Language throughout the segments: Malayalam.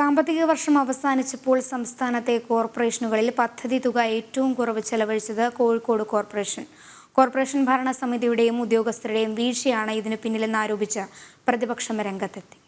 സാമ്പത്തിക വർഷം അവസാനിച്ചപ്പോൾ സംസ്ഥാനത്തെ കോർപ്പറേഷനുകളിൽ പദ്ധതി തുക ഏറ്റവും കുറവ് ചെലവഴിച്ചത് കോഴിക്കോട് കോർപ്പറേഷൻ. കോർപ്പറേഷൻ ഭരണസമിതിയുടെയും ഉദ്യോഗസ്ഥരുടെയും വീഴ്ചയാണ് ഇതിനു പിന്നിലെന്ന് ആരോപിച്ച് പ്രതിപക്ഷം രംഗത്തെത്തി.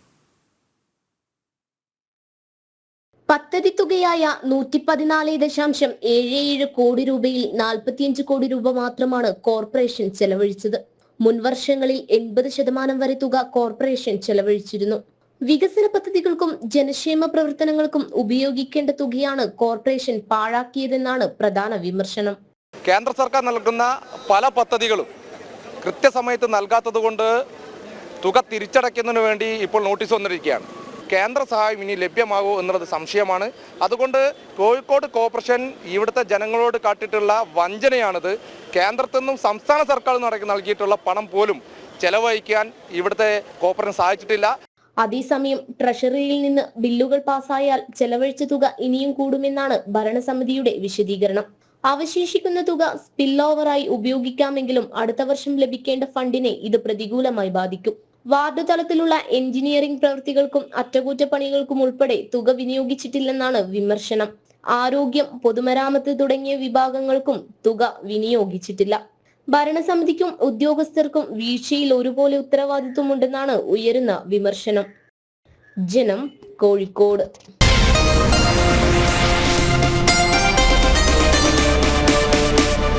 പദ്ധതി തുകയായ നൂറ്റി പതിനാല് ദശാംശം ഏഴ് ഏഴ് കോടി രൂപയിൽ നാൽപ്പത്തിയഞ്ച് കോടി രൂപ മാത്രമാണ് കോർപ്പറേഷൻ ചെലവഴിച്ചത്. മുൻവർഷങ്ങളിൽ എൺപത് ശതമാനം വരെ തുക കോർപ്പറേഷൻ ചെലവഴിച്ചിരുന്നു. വികസന പദ്ധതികൾക്കും ജനക്ഷേമ പ്രവർത്തനങ്ങൾക്കും ഉപയോഗിക്കേണ്ട തുകയാണ് കോർപ്പറേഷൻ പാഴാക്കിയതെന്നാണ് പ്രധാന വിമർശനം. കേന്ദ്ര സർക്കാർ നൽകുന്ന പല പദ്ധതികളും കൃത്യസമയത്ത് നൽകാത്തത് കൊണ്ട് തുക തിരിച്ചടയ്ക്കുന്നതിന് വേണ്ടി ഇപ്പോൾ നോട്ടീസ് വന്നിരിക്കുകയാണ്. കേന്ദ്ര സഹായം ഇനി ലഭ്യമാകുമോ എന്നുള്ളത് സംശയമാണ്. അതുകൊണ്ട് കോഴിക്കോട് കോർപ്പറേഷൻ ഇവിടുത്തെ ജനങ്ങളോട് കാട്ടിയിട്ടുള്ള വഞ്ചനയാണിത്. കേന്ദ്രത്തിൽ നിന്നും സംസ്ഥാന സർക്കാർ നടക്കി നൽകിയിട്ടുള്ള പണം പോലും ചെലവഴിക്കാൻ ഇവിടുത്തെ കോർപ്പറേഷൻ സഹായിച്ചിട്ടില്ല. അതേസമയം ട്രഷറിയിൽ നിന്ന് ബില്ലുകൾ പാസായാൽ ചെലവഴിച്ച തുക ഇനിയും കൂടുമെന്നാണ് ഭരണസമിതിയുടെ വിശദീകരണം. അവശേഷിക്കുന്ന തുക സ്പിൽ ഓവറായി ഉപയോഗിക്കാമെങ്കിലും അടുത്ത വർഷം ലഭിക്കേണ്ട ഫണ്ടിനെ ഇത് പ്രതികൂലമായി ബാധിക്കും. വാർഡ് തലത്തിലുള്ള എഞ്ചിനീയറിംഗ് പ്രവൃത്തികൾക്കും അറ്റകുറ്റപ്പണികൾക്കും ഉൾപ്പെടെ തുക വിനിയോഗിച്ചിട്ടില്ലെന്നാണ് വിമർശനം. ആരോഗ്യം പൊതുമരാമത്ത് തുടങ്ങിയ വിഭാഗങ്ങൾക്കും തുക വിനിയോഗിച്ചിട്ടില്ല. ഭരണസമിതിക്കും ഉദ്യോഗസ്ഥർക്കും വീഴ്ചയിൽ ഒരുപോലെ ഉത്തരവാദിത്വമുണ്ടെന്നാണ് ഉയരുന്ന വിമർശനം. ജനം കോഴിക്കോട്.